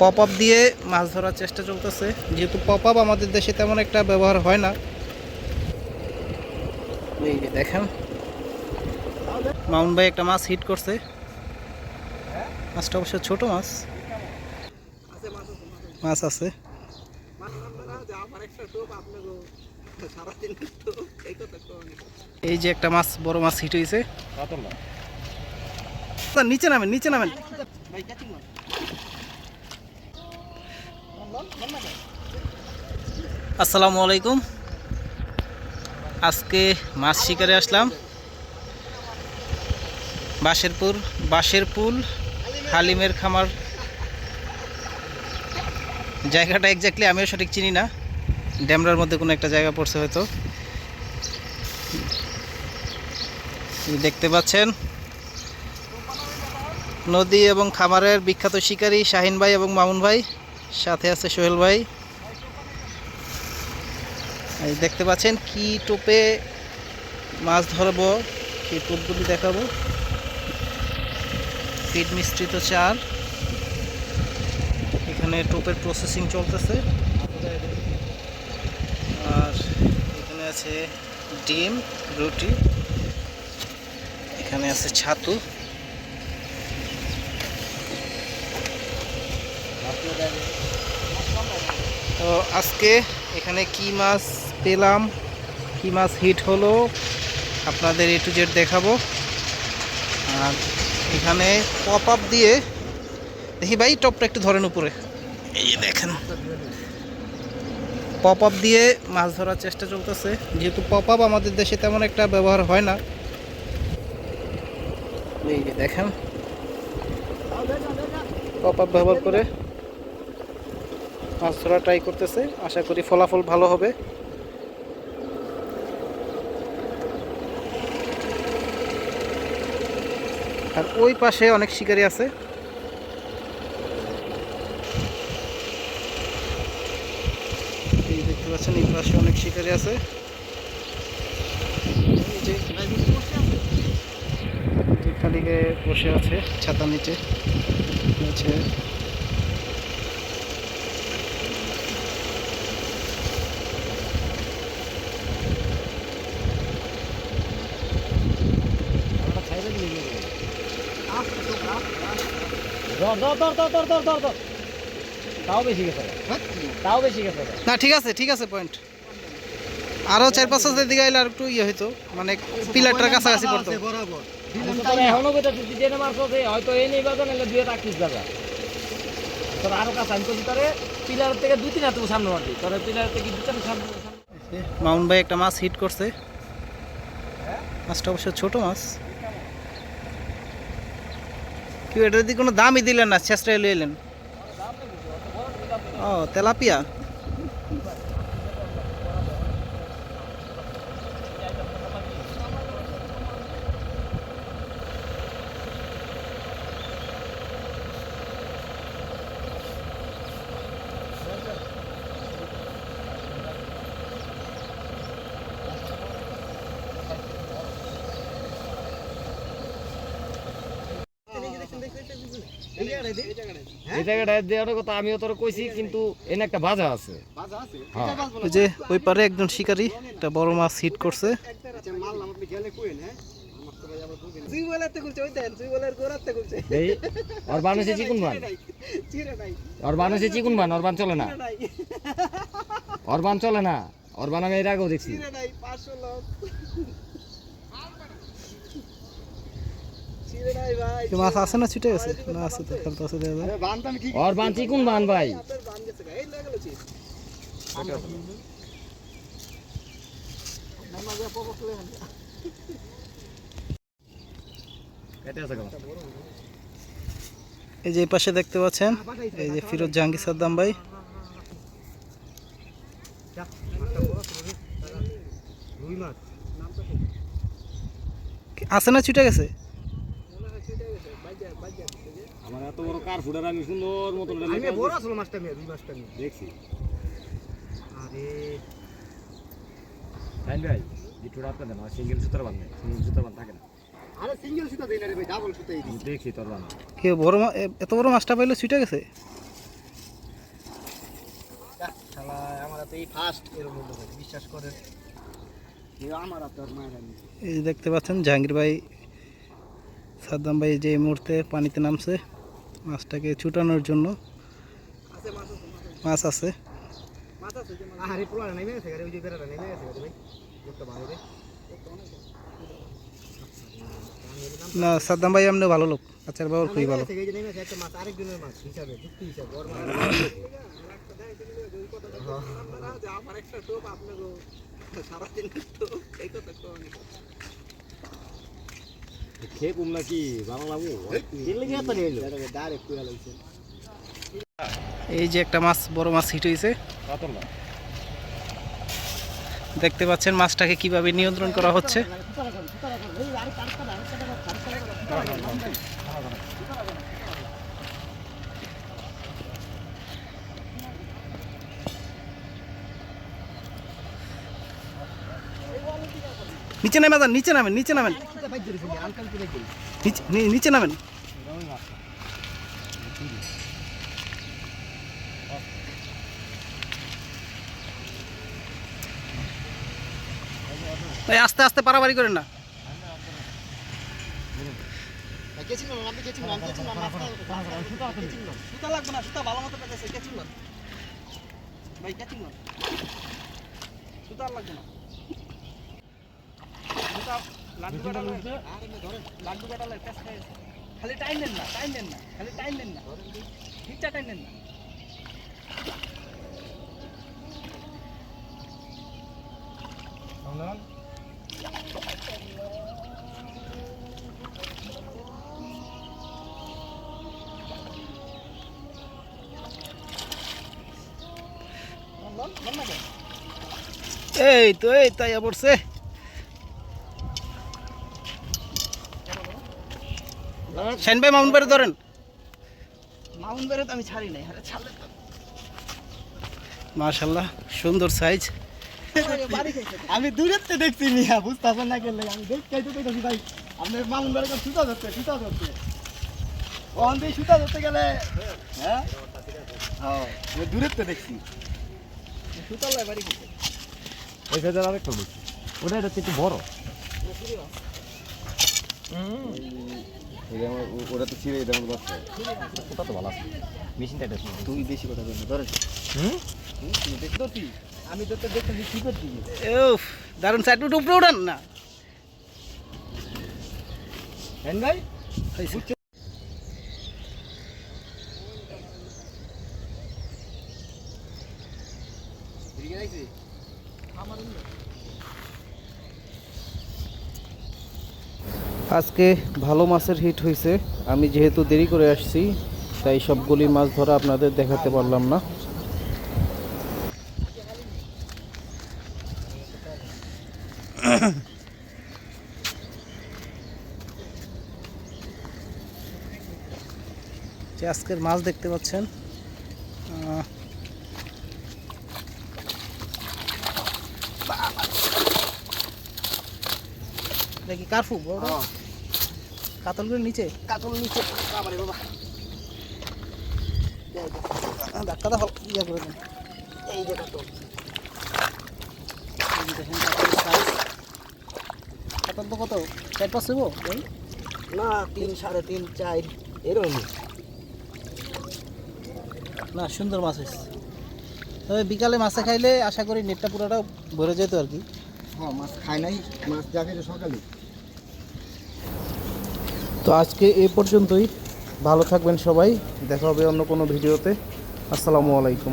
Pop up দিয়ে মাছ ধরার চেষ্টা চলতেছে। যেহেতু পপ আপ আমাদের দেশে তেমন একটা ব্যবহার হয় না। এই যে দেখেন। মাউন্ট ভাই একটা মাছ হিট করছে। মাছটা অবশ্য ছোট মাছ। মাছ আছে। এই যে একটা মাছ বড় মাছ হিট হয়েছে নিচে নামেন নিচে নামেন। আসসালামু আলাইকুম। আজকে মাছ শিকারে আসলাম। বাঁশেরপুর বাঁশের পুল হালিমের খামার। জায়গাটা এক্স্যাক্টলি আমিও সঠিক চিনি না। ড্যামরার মধ্যে কোনো একটা জায়গা পড়ছে হয়তো। দেখতে পাচ্ছেন। নদী এবং খামারের বিখ্যাত শিকারী শাহিন ভাই এবং মামুন ভাই। সাথে আছে সোহেল ভাই। দেখতে পাচ্ছেন কি টোপে মাছ ধরবো সেই টোপগুলি দেখাবো। ফিড মিশ্রিত চার। এখানে টোপের প্রসেসিং চলতেছে। আর এখানে আছে ডিম, রুটি। এখানে আছে ছাতু। তো আজকে এখানে কি মাছ পেলাম, কি মাছ হিট হলো, আপনাদের এ টু জেড দেখাবো। আর এখানে পপ আপ দিয়ে, দেখি ভাই টপটা একটু ধরেন উপরে। এই দেখেন। পপ আপ দিয়ে মাছ ধরার চেষ্টা চলতেছে। যেহেতু পপ আপ আমাদের দেশে তেমন একটা ব্যবহার হয় না। এই দেখেন। পপ আপ ব্যবহার করে মাছ ধরা ট্রাই করতেছে। আশা করি ফলাফল ভালো হবে। আর ওই পাশে অনেক শিকারি আছে। এই দেখতে পাচ্ছেন, এই পাশে অনেক শিকারি আছে। এই যে যে খালিকে বসে আছে ছাতা নিচে। আছে ধর ধর ধর ধর ধর ধর ধর ধর। তাও বেশি গেছে। তাও বেশি গেছে। না ঠিক আছে ঠিক আছে পয়েন্ট আরও চার পাঁচ হাজার দিকে এলে আর একটু ইয়ে হইতো মানে পিলারটার কাছাকাছি পড়তো। তোর এখনও বেটা তুই জেনে মারছো যে হয়তো এই এলে দুয়ে দাদা তোর আরও কাছে আমি করছি তোরে পিলার থেকে দুই তিন হাত সামনে মারবি। তোর পিলার থেকে দুই তিন সামনে মাউন্ট ভাই একটা মাছ হিট করছে। মাছটা অবশ্য ছোট মাছ। কি এটা যদি কোনো দামই দিলেন না চেষ্টায় এলো এলেন। ও তেলাপিয়া? এই জায়গাটা দেওয়ার কথা আমিও তোর কইছি কিন্তু এনে একটা বাজা আছে। হ্যাঁ। যে ওই পারে একজন শিকারী একটা বড় মাছ হিট করছে। ওর বান হচ্ছে চিকুন বান। ওর চিকুন বান ওর বান চলে না। ওর বান চলে না ওর বান আমি এর আগেও দেখছি। কি মাছ আছে না ছুটে গেছে? না আছে তো খেলতে আছে দেখা যায়। ওর বান চিকুন বান ভাই? এই যে এই পাশে দেখতে পাচ্ছেন এই যে ফিরোজ জাহাঙ্গীর সাদ্দাম ভাই। আছে না ছুটে গেছে? কার ফুটার আমি সুন্দর মতো আমি বড় মাছটা মেয়ে দুই মাছটা দেখছি। আরে। তাই ভাই যেটুটা আপনার দেন সিঙ্গেল সুতার বান নেই সিঙ্গেল সুতার বান থাকে না। সিঙ্গেল না দেখছি এত বড় গেছে? আমার তো এই ফার্স্ট এরকম বিশ্বাস এই দেখতে পাচ্ছেন জাহাঙ্গীর ভাই সাদ্দাম ভাই যে মুহূর্তে পানিতে নামছে। মাছটাকে ছুটানোর জন্য মাছ আছে। না, সাদ্দাম ভাই এমনি ভালো লোক। আচ্ছা বাবুর খুবই ভালো। এই যে নেমে গেছে একটা মাছ আরেকজনের মাছ হিসাবে যুক্তি হিসাবে ওর মাছ খেয়ে কম নাকি এই যে একটা মাছ বড় মাছ হিট হয়েছে দেখতে পাচ্ছেন মাছটাকে কীভাবে নিয়ন্ত্রণ করা হচ্ছে নিচে নেমে যান নিচে নামেন নিচে নামেন। নিচে নামেন। আস্তে আস্তে পারাবাড়ি করেন না। সুতা লাগবে না সুতা ভালো মতো সুতা লাগবে না। লাড্ডু লাড্ডু কাটালে খাই খালি টাইম নেন না টাইম নেন না খালি টাইম নেন না। ঠিকঠাক টাইম নেন না। এই তো এই তাই পড়ছে শাইন ভাই মাউন্ট বেড়ে ধরেন। মাউন্ট বেড়ে তো আমি ছাড়ি নাই আরে ছাড়লে মাশাল্লাহ সুন্দর সাইজ আমি দূরের থেকে দেখছি মিয়া বুঝতেছেন না গেলে আমি দেখতে তো দেখছি ভাই আপনি মামুন বাড়ি কাছে সুতা ধরতে সুতা ধরতে ওখান থেকে সুতা ধরতে গেলে হ্যাঁ? আমি দূরের দেখছি। সুতা লাই বাড়ি গেছে। ওই সাইডে আরেকটা বলছি ওটা এটা একটু বড়। ওটা তো ছিঁড়ে এটা আমার বাচ্চা ওটা তো ভালো আছে। মেশিনটা এটা তুই বেশি কথা বলবি ধরে হুম? ধরতি। আমি তো দেখতেছি কি করছি উফ দারুণ সাইড উপরে উঠান না। হ্যাঁ ভাই হয়েছে। এদিকে আজকে ভালো মাছের হিট হয়েছে আমি যেহেতু দেরি করে আসছি তাই সবগুলি মাছ ধরা আপনাদের দেখাতে পারলাম না। যে আজকের মাছ দেখতে পাচ্ছেন দেখি কার্ফু বড়? কাতলগুলো নিচে? কাতল নিচে। বাবারে বাবা। ইয়া করে দেন। এই যে কাতল। দেখেন কাতল তো কত? চার পাঁচ না তিন সাড়ে তিন চার। এরকম না সুন্দর মাছ হয়েছে। তবে বিকালে মাছে খাইলে আশা করি নেটটা পুরোটা ভরে যেত আর কি। হ্যাঁ মাছ খায় নাই। মাছ যা খেয়েছে সকালে। তো আজকে এ পর্যন্তই। ভালো থাকবেন সবাই। দেখা হবে অন্য কোনো ভিডিওতে। আসসালামু আলাইকুম।